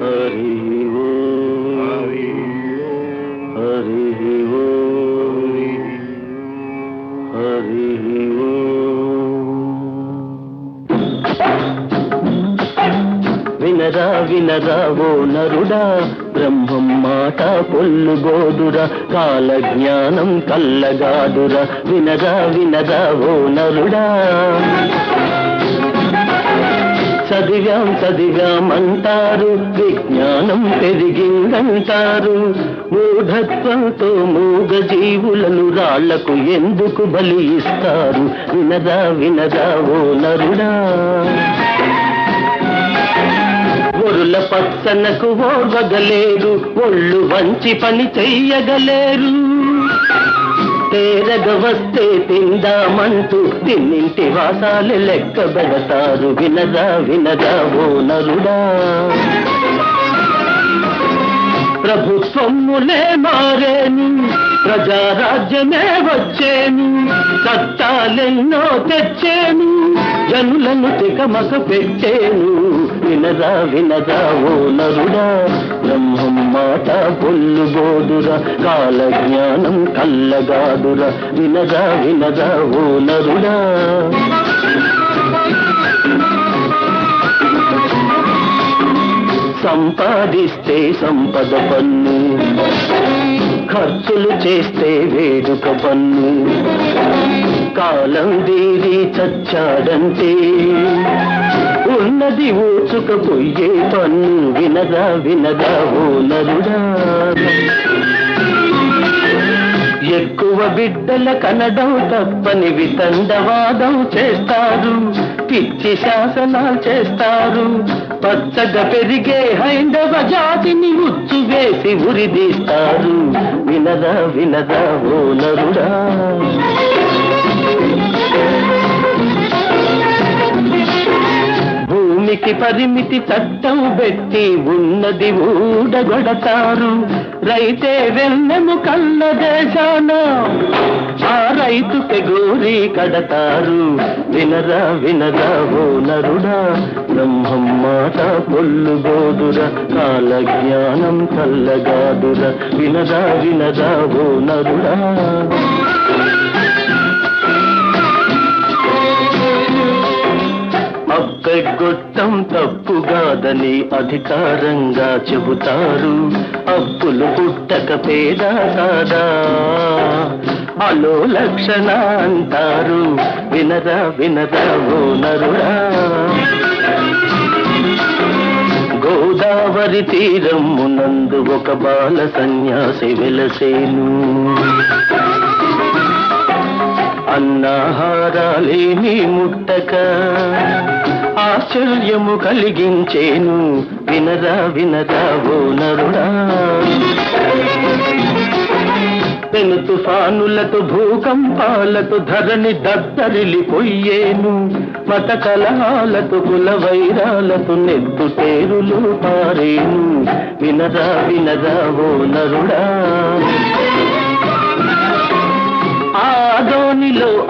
హరి వినరా వినరా ఓ నరుడా బ్రహ్మం మాట పొల్లుగోదురా కాల జ్ఞానం కల్లగాదురా. వినరా వినరా ఓ నరుడా. చదివాం చదివాం అంటారు విజ్ఞానం పెరిగిందంటారు. మూఢత్వంతో మూగ జీవులను రాళ్ళకు ఎందుకు బలి ఇస్తారు? వినదా వినదా ఓ నరుడా. ఒరుల పచ్చనకు ఓర్వగలేరు ఒళ్ళు వంచి పని చెయ్యగలేరు. తేరగ వస్తే తిందామంటూ తిన్నింటి వాసాలు లెక్క పెడతారు. వినదా వినదా ఓ నరుడా. ప్రభుత్వములే మారేను ప్రజారాజ్యమే వచ్చేను చట్టాలెన్నో తెచ్చేను జనులను తికమక పెట్టేను వినదా వినదా ఓ నరుడా. బ్రహ్మం మాట పొల్లుగోదురా కాల జ్ఞానం కల్లగాదురా వినదా వినగా ఓ నరుడా. సంపాదిస్తే సంపద పన్ను ఖర్చులు చేస్తే వేడుక పన్ను కాలం దీది చచ్చాడంటే ఉన్నది ఊచుకపోయే పన్ను వినదా వినదా ఓ నరుడా. ఎక్కువ బిడ్డల కనడం తప్పని వితండవాదం చేస్తారు పిచ్చి శాసనాలు చేస్తారు. పచ్చగా పెరిగే హైందవ జాతిని ఉచ్చు వేసి ఉరిదీస్తారు. వినదా వినదా ఓ నరుడా. భూమికి పరిమితి చట్టం పెట్టి ఉన్నది ఊడగొడతారు. రైతే వెన్నెము కళ్ళ దేశాన ఆ రైతుకి గోరి కడతారు. వినరా వినరా ఓ నరుడా బ్రహ్మం మాట పొల్లుగోదురా కాల జ్ఞానం కల్లగాదురా. వినరా వినరా ఓ నరుడా. అప్పెగొట్టం తప్పుగాదని అధికారంగా చెబుతారు. అప్పులు పుట్టక పేద కాదా? అలో లక్షణ అంటారు వినరా వినరా ఓ నరుడా. గోదావరి తీరమునందు ఒక బాల సన్యాసి వెలసేను. అన్నాహారాలేమీ ముట్టక ఆశ్చర్యము కలిగించేను. వినరా వినరా ఓ నరుడా. పెను తుఫానులతో భూకంపాలతో ధరణి దద్దరిలిపోయేను మత కలహాలతో కుల వైరాలతో నెత్తు తేరులు పారేను. వినరా వినరా ఓ నరుడా.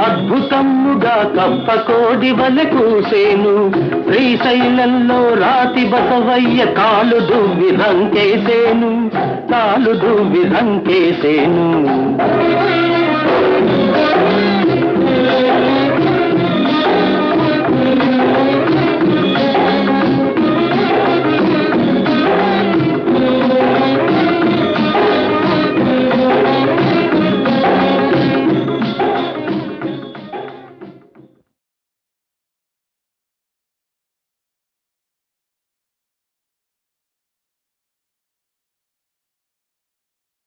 అద్భుతముగా కప్పకోడి వల కూసేను. శ్రీశైలంలో రాతి బసవయ్య కాలు దువ్వి రంకేసేను. కాలు దువ్వి రంకేసేను.